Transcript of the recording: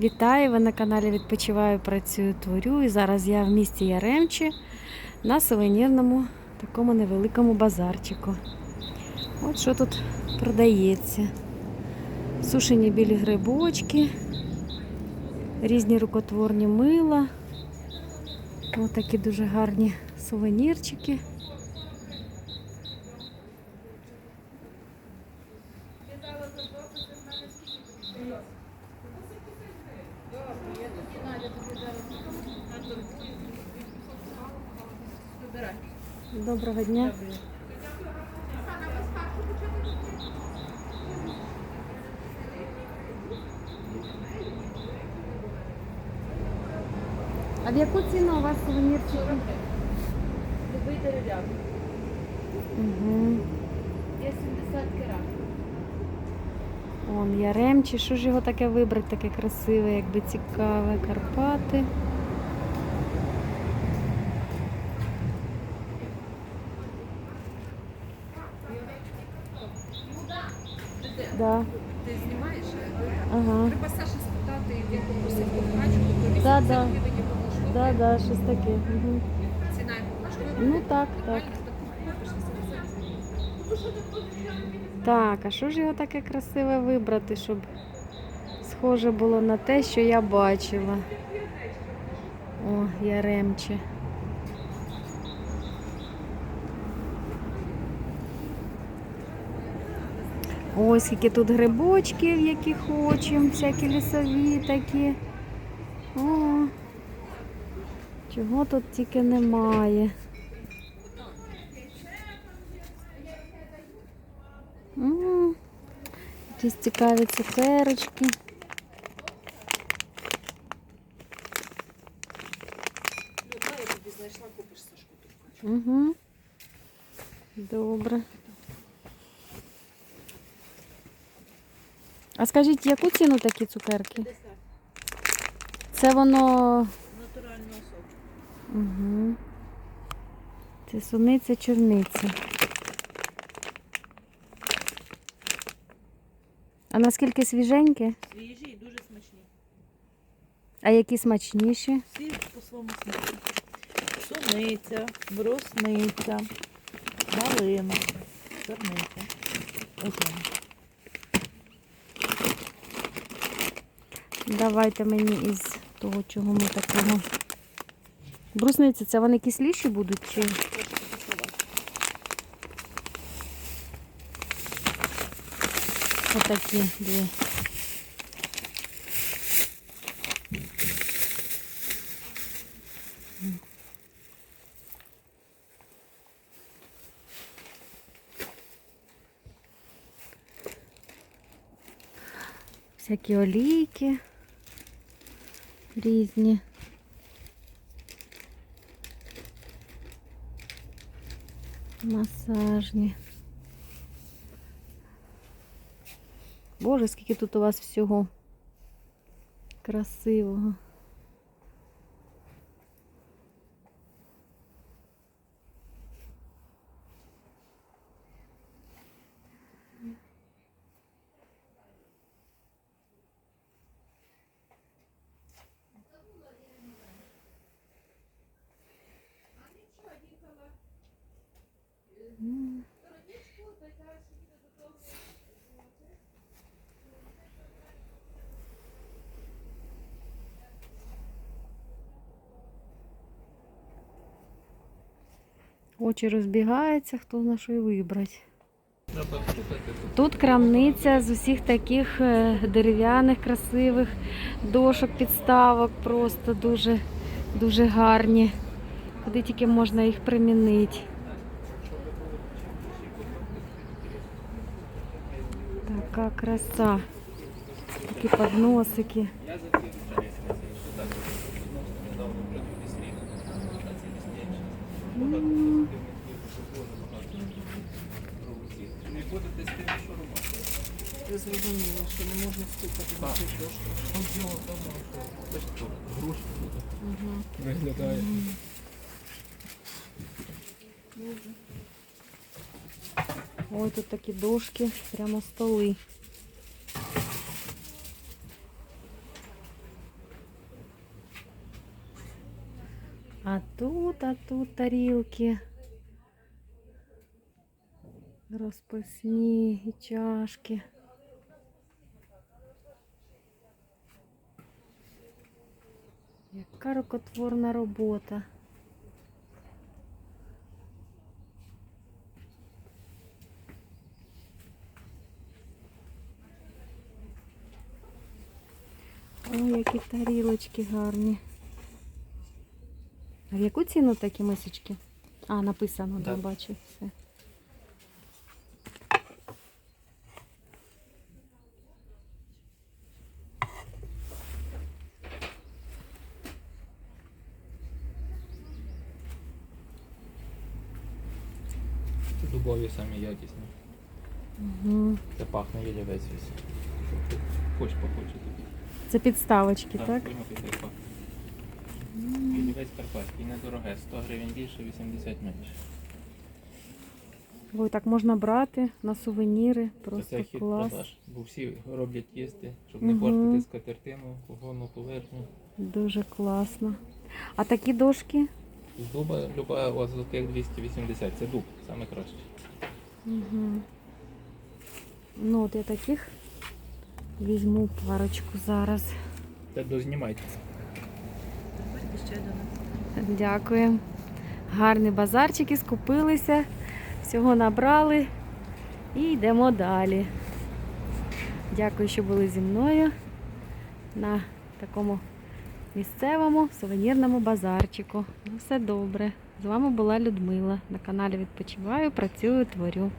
Вітаю! Ви на каналі Відпочиваю, працюю, творю. І зараз я в місті Яремчі на сувенірному такому невеликому базарчику. От що тут продається. Сушені білі грибочки, різні рукотворні мила. Ось такі дуже гарні сувенірчики. Доброго дня. А в яку ціну у вас сувенірчики? Любий дерев'яний. Угу. Є 70 керат. Он Яремчі. Що ж його таке вибрати, таке красиве, якби цікаве. Карпати. Да. Ти знімаєш? Ага. Треба Саша спитати, як попросив кохачку, то 80 Да, да. гривень можливо. Да, да, щось таке. Угу. Ціна можливо. Ну так, так. Нормально, таку купиш на 70 Так, а що ж його таке красиве вибрати, щоб схоже було на те, що я бачила. О, Яремче. Ось скільки тут грибочків, які хочемо, всякі лісові такі. О, чого тут тільки немає. Якісь цікаві цукерочки. Угу. Добре. А скажіть, яку ціну такі цукерки? Це воно. Натурального соку. Угу. Це суниця чорниця. А наскільки свіженькі? Свіжі і дуже смачні. А які смачніші? Всі по своєму смаку. Суниця, брусниця, малина, чорниця. Ось. Давайте мені із того, чого ми такого. Брусниці, це вони кисліші будуть чи? Отакі дві. Всякі олійки різні. Масажні. Боже, скільки тут у вас всього красивого. Очі розбігаються, хто на що й вибрати. Тут крамниця з усіх таких е, дерев'яних, красивих дошок, підставок, просто дуже, дуже гарні. Куди тільки можна їх примінити. Така краса. Такі подносики. М. Я зрозуміла, що не можна стукати на цю дошку. Виглядає. Ой, тут такі дошки, прямо столи. А тут, а тут тарілки. Розписні і чашки. Яка рукотворна робота. Ой, які тарілочки гарні. А в яку ціну такі мисочки? А, написано, да, бачу все. Це дубові самі якісні. Угу. Це пахне ялівець весь. Хоч похоче тобі. Це підставочки, так? понюхай, Ялівець карпатський, недороге. 100 гривень більше, 80 менше. Ой, так можна брати на сувеніри. Це Просто цей хід клас. продаж. Бо всі роблять їсти, щоб не Мгм. портити скатертину, кухонну поверхню. Дуже класно. А такі дошки? З дуба люба у вас золотих 280. Це дуб, саме краще. Угу. Ну, от я таких візьму парочку зараз. Це дознімайте. Ще один. Дякую. Гарні базарчики, скупилися, всього набрали і йдемо далі. Дякую, що були зі мною на такому місцевому сувенірному базарчику. Ну, все добре. З вами була Людмила. На каналі Відпочиваю, працюю, творю.